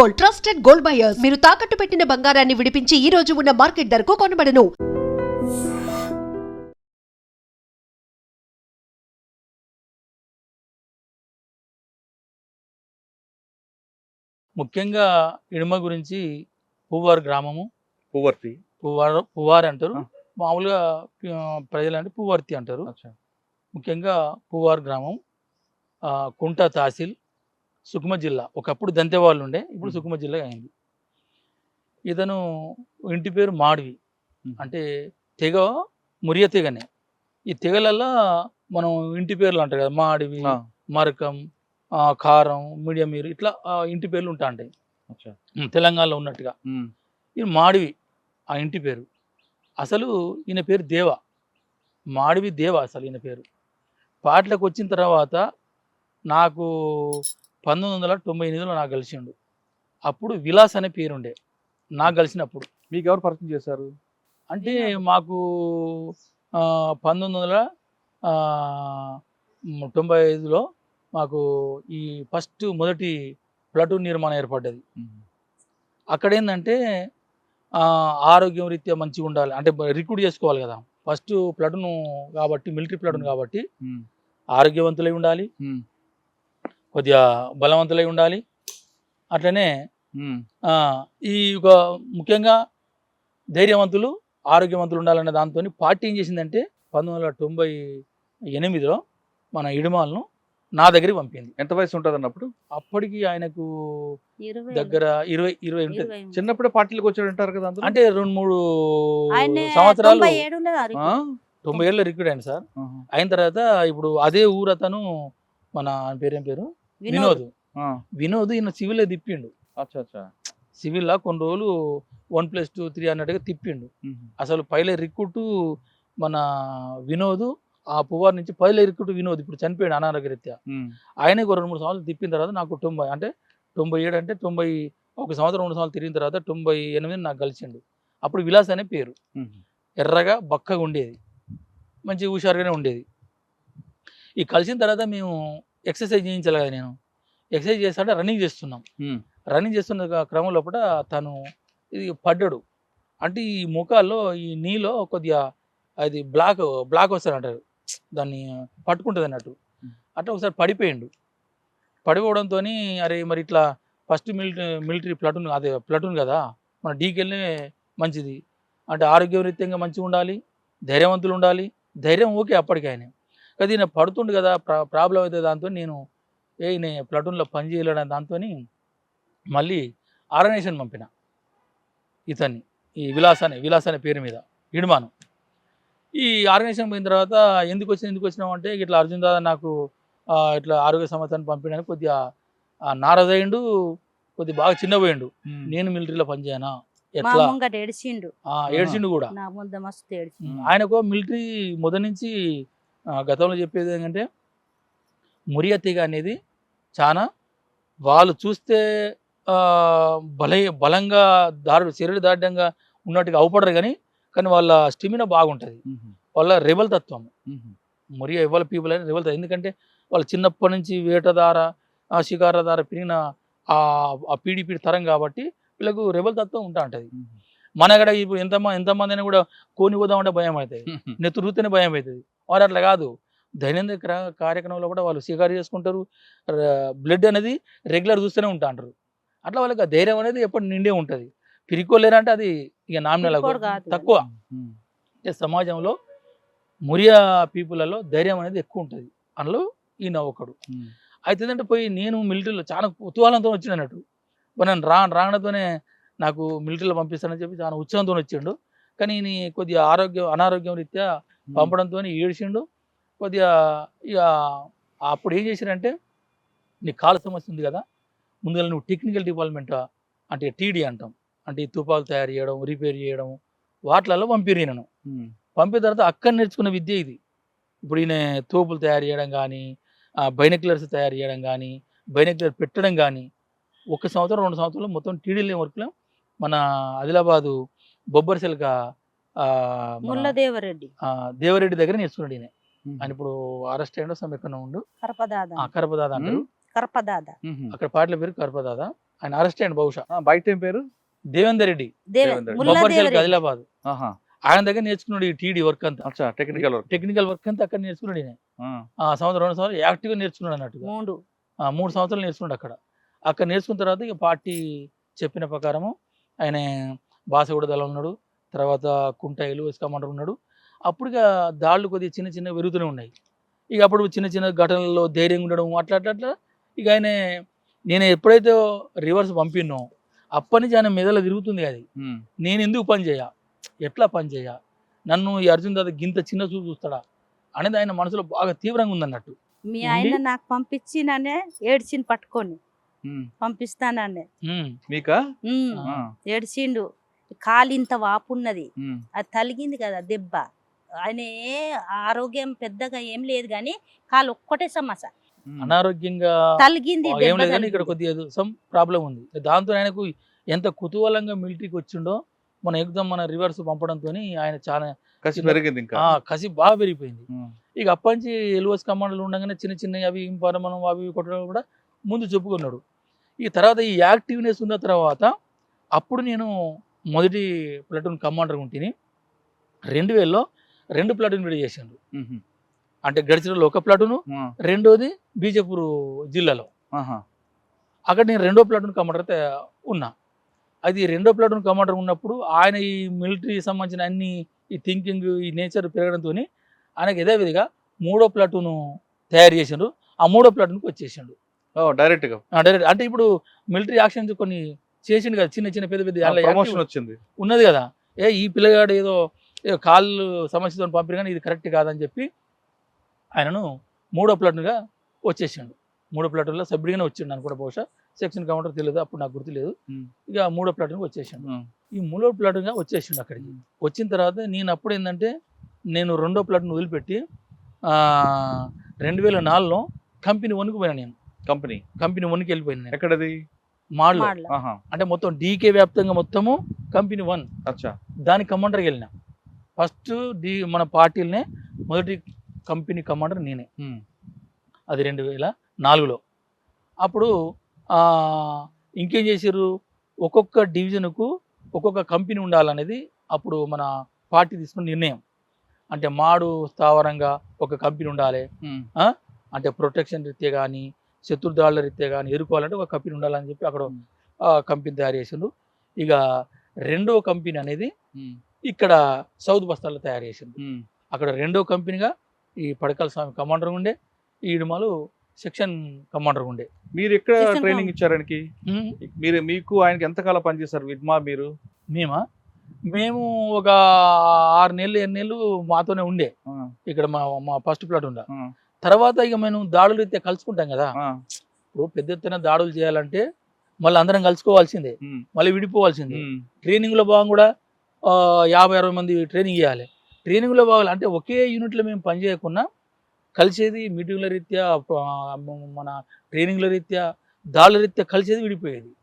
Gold trusted gold buyers. మీరు తాకట్టు పెట్టిన బంగారాన్ని విడిపించి ఈ రోజు ఉన్న మార్కెట్ ధరకు కొనబడను. ముఖ్యంగా ఇడుమ గురించి పువ్వారు గ్రామము. పువర్తి పువ్వారు పువ్వారి అంటారు. మామూలుగా ఆ, ప్రజలంటే పువ్వర్తి అంటారు. అచ్చా. ముఖ్యంగా పువ్వారు గ్రామం కుంట తహసీల్ సుకుమ జిల్లా. ఒకప్పుడు దంతేవాళ్ళు ఉండే ఇప్పుడు. సుకుమ జిల్లా అయింది. ఇతను ఇంటి పేరు మాడివి. అంటే తెగ మురియ తెగనే. ఈ తెగలల్లో మనం ఇంటి పేర్లు అంటారు కదా మాడివి మరకం కారం మీడియం మీరు ఇట్లా ఇంటి పేర్లు ఉంటా ఉంటాయి తెలంగాణలో ఉన్నట్టుగా. ఇది మాడివి ఆ ఇంటి పేరు. అసలు ఈయన పేరు దేవ. మాడివి దేవ అసలు ఈయన పేరు. పాటలకు వచ్చిన తర్వాత నాకు పంతొమ్మిది వందల తొంభై ఎనిమిదిలో నాకు కలిసిండు అప్పుడు విలాస్ అనే పేరుండే. నాకు కలిసినప్పుడు మీకు ఎవరు పరిచయం చేశారు? అంటే మాకు పంతొమ్మిది వందల తొంభై ఐదులో మాకు ఈ ఫస్ట్ మొదటి ప్లటూన్ నిర్మాణం ఏర్పడ్డది. అక్కడ ఏంటంటే ఆరోగ్యం రీత్యా మంచిగా ఉండాలి. అంటే రిక్రూట్ చేసుకోవాలి కదా. ఫస్ట్ ప్లటూన్ కాబట్టి మిలిటరీ ప్లటూన్ కాబట్టి ఆరోగ్యవంతులై ఉండాలి. కొద్దిగా బలవంతులై ఉండాలి. అట్లనే ఈ ఒక ముఖ్యంగా ధైర్యవంతులు ఆరోగ్యవంతులు ఉండాలనే దాంతో పార్టీ ఏం చేసిందంటే పంతొమ్మిది వందల తొంభై ఎనిమిదిలో మన ఇడుమాలను నా దగ్గరికి పంపింది. ఎంత వయసు ఉంటుంది అన్నప్పుడు అప్పటికి ఆయనకు దగ్గర ఇరవై ఇరవై ఉంటుంది. చిన్నప్పుడే పార్టీలకు వచ్చాడు అంటారు కదా అంటే రెండు మూడు సంవత్సరాలు. తొంభై ఏళ్ళు రిక్రూట్. అయింది సార్. అయిన తర్వాత ఇప్పుడు అదే ఊరు అతను మన పేరేం పేరు? వినోద్. వినోద్. ఈయన సివిల్ తిప్పిండు. అచ్చా అచ్చా సివిల్లా కొన్ని రోజులు వన్ ప్లస్ టూ త్రీ అన్నట్టుగా తిప్పిండు. అసలు పైలే రిక్రూట్ మన వినోద్ ఆ పువ్వార్ నుంచి పైలే రిక్రూట్ వినోద్ ఇప్పుడు చనిపోయాడు అనారోగ్య రీత్యా ఉమ్, ఆయనకు ఒక రెండు మూడు సంవత్సరాలు తిప్పిన తర్వాత నాకు తొంభై అంటే తొంభై ఏడు అంటే తొంభై ఒక సంవత్సరం రెండు సంవత్సరాలు తిరిగిన తర్వాత తొంభై ఎనిమిది నాకు కలిసిండు. అప్పుడు విలాస్ అనే పేరు. ఎర్రగా బక్కగా ఉండేది. మంచి హుషారుగానే ఉండేది. ఈ కలిసిన తర్వాత మేము ఎక్సర్సైజ్ చేయించాలి కదా నేను? ఎక్సర్సైజ్ చేస్తుంటే రన్నింగ్ చేస్తున్నాం. రన్నింగ్ చేస్తున్న క- క్రమం లోపల తను ఇది పడ్డాడు. అంటే ఈ ముఖాల్లో ఈ నీలో కొద్దిగా అది బ్లాక్ బ్లాక్ వస్తుంది అంటారు. దాన్ని పట్టుకుంటుంది అన్నట్టు. అట్లా ఒకసారి పడిపోయిండు. పడిపోవడంతో అరే మరి ఇట్లా ఫస్ట్ మిలిటరీ మిలిటరీ ప్లటూన్ అదే ప్లటూన్ కదా మన డీకెళ్ళే మంచిది. అంటే ఆరోగ్యరీత్యంగా మంచిగా ఉండాలి ధైర్యవంతులు ఉండాలి ధైర్యం ఓకే అప్పటికి ఆయన కానీ ఈయన పడుతుండు కదా ప్రా ప్రాబ్లం అయితే దాంతో నేను ఏ నేను ప్లటూన్లో పని చేయలేడు దాంతో మళ్ళీ ఆర్గనైజేషన్ పంపిన ఇతన్ని ఈ విలాస్ అనే విలాస్ అనే పేరు మీద ఇడుమాను. ఈ ఆర్గనైజేషన్ పోయిన తర్వాత ఎందుకు వచ్చిన ఎందుకు వచ్చినావు అంటే ఇట్లా అర్జున్ దాదా నాకు ఇట్లా ఆరోగ్య సమస్యను పంపించడానికి కొద్దిగా నారదయ్యిండు కొద్దిగా బాగా చిన్నపోయిండు. నేను మిలిటరీలో పనిచేయనా ఎట్లా? ఏడిచిండు. ఏడ్చిండు కూడా. ఆయనకు మిలిటరీ మొదటి నుంచి గతంలో చెప్పేది ఏంటంటే మురియతీగ అనేది చాలా వాళ్ళు చూస్తే బల బలంగా దారు శరీర దాఢ్యంగా ఉన్నట్టుగా అవుపడరు కానీ కానీ వాళ్ళ స్టిమినా బాగుంటుంది. వాళ్ళ రెబల్ తత్వం. మురియ ఎవరి పీపుల్ అని రెబల్ ఎందుకంటే వాళ్ళు చిన్నప్పటి నుంచి వేటదార ఆ షికార దార పెరిగిన ఆ ఆ పీడి పీడి తరం కాబట్టి వీళ్ళకు రెబల్ తత్వం ఉంటా ఉంటుంది. మన ఇక్కడ ఇప్పుడు ఎంతమంది ఎంతమంది అయినా కూడా కోని పోదామంటే భయం అవుతుంది ఉమ్, నెత్తి రుతేనే భయం అవుతుంది వారు అట్లా కాదు. దైనందిన క్ర- కార్యక్రమంలో కూడా వాళ్ళు షికారు చేసుకుంటారు. బ్లడ్ అనేది రెగ్యులర్ చూస్తూనే ఉంటా అంటారు. అట్లా వాళ్ళకి ఆ ధైర్యం అనేది ఎప్పుడు నిండే ఉంటుంది. పిరికోలేరంటే అది ఇక నామినల్. తక్కువ. అంటే సమాజంలో మురియా పీపుల్లలో ధైర్యం అనేది ఎక్కువ ఉంటుంది. అందులో ఈయన ఒకడు. అయితే ఏంటంటే పోయి నేను మిలిటరీలో చాలా కుతూహలంతో వచ్చిన అన్నట్టు. మరి నన్ను రా రావడంతోనే నాకు మిలిటరీలో పంపిస్తానని చెప్పి చాలా ఉత్సాహంతో వచ్చిండు. కానీ ఈయన కొద్దిగా ఆరోగ్యం అనారోగ్యం రీత్యా పంపడంతో ఏడిచిండు. కొద్దిగా ఇక అప్పుడు ఏం చేశారంటే నీ కాలు సమస్య ఉంది కదా ముందుగా నువ్వు టెక్నికల్ డిపార్ట్మెంట్ అంటే టీడీ అంటాం. అంటే ఈ తుపాకులు తయారు చేయడం రిపేర్ చేయడం వాటిలలో పంపిరు నేను. పంపిన తర్వాత అక్కడ నేర్చుకున్న విద్య ఇది. ఇప్పుడు ఈయన తోపులు తయారు చేయడం కానీ బైనక్యులర్స్ తయారు చేయడం కానీ బైనక్యులర్ పెట్టడం కానీ ఒక సంవత్సరం రెండు సంవత్సరాలు మొత్తం టీడీలో వర్క్లో మన ఆదిలాబాదు బొబ్బరిసెలక ఆ, మన, ముల్లదేవరెడ్డి ఆ, దేవరెడ్డి దగ్గర నేర్చుకున్నాడు ఈయన. ఆయన ఇప్పుడు అరెస్ట్ అయ్యాడో సమ్ ఎక్కడ ఉండు. కరపదాద ఆ కరపదాద అంటారు కరపదాద. ఉమ్, అక్కడ పాటల పేరు కరపదాద. ఆయన అరెస్ట్ అయ్యండి బహుశా. బయట ఏం పేరు? దేవేందర్ రెడ్డి దేవ దేవేంద్ర. ముల్లా బొబ్బర్ దేవరెడ్డి. ఆదిలాబాద్ ఆయన దగ్గర నేర్చుకున్నాడు ఈ టీడీ వర్క్ అంతా. అచ్చా టెక్నికల్ వర్క్ టెక్నికల్ వర్క్ అంతా అక్కడ నేర్చుకున్నాడు ఈయన. సంవత్సరం రెండు సంవత్సరాలు యాక్టివ్గా నేర్చుకున్నాడు అన్నట్టుగా. మూడు. ఆ, మూడు సంవత్సరాలు నేర్చుకున్నాడు అక్కడ. అక్కడ నేర్చుకున్న తర్వాత ఇక పార్టీ చెప్పిన ప్రకారము ఆయన బాసగూడ దళం ఉన్నాడు. తర్వాత కుంటాయిలు కమాండర్ ఉన్నాడు. అప్పుడు ఇక దాళ్ళు కొద్దిగా చిన్న చిన్న పెరుగుతూనే ఉన్నాయి. ఇక అప్పుడు చిన్న చిన్న ఘటనల్లో ధైర్యంగా ఉండడం అట్లా అట్లా అట్లా ఇక ఆయన నేను ఎప్పుడైతే రివర్స్ పంపినో అప్పటి నుంచి ఆయన మెదలో తిరుగుతుంది అది. నేను ఎందుకు పని చేయ? ఎట్లా పని చేయ? నన్ను ఈ అర్జున్ దాదా గింత చిన్న చూపు చూస్తాడా? అనేది ఆయన మనసులో బాగా తీవ్రంగా ఉందన్నట్టు. మీ? ఆయన నాకు పంపించిననే ఏడ్చిండు పట్టుకొని. పంపిస్తాననే. మీకా? ఏడ్చిండు. కాలు ఇంత వాపు ఉన్నది అది తలిగింది కదా దెబ్బ. ఆయన ఏ ఆరోగ్యం పెద్దగా ఏం లేదు కానీ కాలు ఒక్కటే సమస్య. అనారోగ్యంగా తలిగింది ఏం దెబ్బ లేదు కానీ ఇక్కడ. కొద్దిగా సమ్ ప్రాబ్లం ఉంది. దాంతో ఆయనకు ఎంత కుతూహలంగా మిలిటరీకి వచ్చిండో మన ఎగ్జామ్ మన రివర్స్ పంపడంతో ఆయన చాలా కసి పెరిగింది ఇంకా. ఆ, కసి బాగా పెరిగిపోయింది. ఇక అప్పటి నుంచి ఎల్ఓఎస్ కమాండర్లు ఉండగానే చిన్న చిన్న అవి ఇంపరమనం అవి కొట్టడం కూడా ముందు చెప్పుకున్నాడు. ఈ తర్వాత ఈ యాక్టివ్నెస్ ఉన్న తర్వాత అప్పుడు నేను మొదటి ప్లటూన్ కమాండర్ ఉంటిని రెండు వేలలో రెండు ప్లాటూన్ విడి ఉమ్, అంటే గడిచిలో ఒక ప్లాటూను రెండోది బీజపూర్ జిల్లాలో. అక్కడ నేను రెండో ప్లాటూన్ కమాండర్ అయితే ఉన్నా. అది రెండో ప్లాటూన్ కమాండర్ ఉన్నప్పుడు ఆయన ఈ మిలిటరీ సంబంధించిన అన్ని ఈ థింకింగ్ ఈ నేచర్ పెరగడంతో ఆయనకి యథావిధిగా మూడో ప్లాటూను తయారు చేసిండు. ఆ మూడో ప్లాటూన్కి వచ్చేసిండు. ఓ డైరెక్ట్గా ఆ, డైరెక్ట్. అంటే ఇప్పుడు మిలిటరీ యాక్షన్స్ కొన్ని చేసిండు కదా చిన్న చిన్న పెద్ద పెద్ద ప్రమోషన్ వచ్చింది. ఉన్నది కదా. ఏ ఈ పిల్లగాడు ఏదో కాళ్ళు సమస్యతో పంపిన కానీ ఇది కరెక్ట్ కాదని చెప్పి ఆయనను మూడో ప్లాటూన్గా వచ్చేసిండు. మూడో ప్లాటూన్లో సభ్యుడిగానే వచ్చిండు అనుకుంటా బహుశా. సెక్షన్ కౌంటర్ తెలియదు అప్పుడు నాకు గుర్తులేదు. ఇక మూడో ప్లాటూన్కి వచ్చేసిండు. ఈ మూడో ప్లాటూన్గా వచ్చేసిండు అక్కడికి. వచ్చిన తర్వాత నేను అప్పుడు ఏంటంటే నేను రెండో ప్లాటూన్ వదిలిపెట్టి రెండు వేల నాలుగులో కంపెనీ వన్కి పోయినా నేను. కంపెనీ? కంపెనీ వన్కి వెళ్ళిపోయాను ఎక్కడది? మాడలో. అంటే మొత్తం డీకే వ్యాప్తంగా మొత్తము కంపెనీ వన్. అచ్చా. దాని కమాండర్కి వెళ్ళిన. ఫస్ట్ డి మన పార్టీలనే మొదటి కంపెనీ కమాండర్ నేనే. అది రెండు వేల నాలుగులో. అప్పుడు ఆ, ఇంకేం చేసారు ఒక్కొక్క డివిజన్కు ఒక్కొక్క కంపెనీ ఉండాలనేది అప్పుడు మన పార్టీ తీసుకున్న నిర్ణయం. అంటే మాడు స్థావరంగా ఒక కంపెనీ ఉండాలి. అంటే ప్రొటెక్షన్ రీత్యా కానీ శత్రుదాళ్ళ రీత్యా కానీ ఎదుర్కోవాలంటే ఒక కంపెనీ ఉండాలని చెప్పి అక్కడ. ఆ, కంపెనీ తయారు చేసిండు. ఇక రెండో కంపెనీ అనేది ఇక్కడ సౌత్ బస్తాల్లో తయారు చేసిండు. అక్కడ రెండో కంపెనీగా ఈ పడకల స్వామి కమాండర్ ఉండే ఈ ఇడుమలు సెక్షన్ కమాండర్ ఉండే. మీరు ఎక్కడ ట్రైనింగ్ com- ఇచ్చారు ఆయనకి ఉమ్, మీరు మీకు ఆయనకి ఎంతకాలం పనిచేశారు విడ్మా మీరు? మేమా? మేము ఒక ఆరు నెలలు ఎన్ని నెలలు మాతోనే ఉండే. ఇక్కడ మా మా ఫస్ట్ ప్లాట్ ఉండే. తర్వాత ఇక మేము దాడులు రీత్యా కలుసుకుంటాం కదా. ఇప్పుడు పెద్ద ఎత్తున దాడులు చేయాలంటే మళ్ళీ అందరం కలుసుకోవాల్సిందే. మళ్ళీ విడిపోవాల్సిందే. ఉమ్, ట్రైనింగ్లో భాగం కూడా యాభై అరవై మంది ట్రైనింగ్ చేయాలి ట్రైనింగ్లో భాగాలు అంటే ఒకే యూనిట్లో మేము పని చేయకుండా కలిసేది మీటింగ్ల రీత్యా మన ట్రైనింగ్ల రీత్యా దాడుల రీత్యా కలిసేది విడిపోయేది.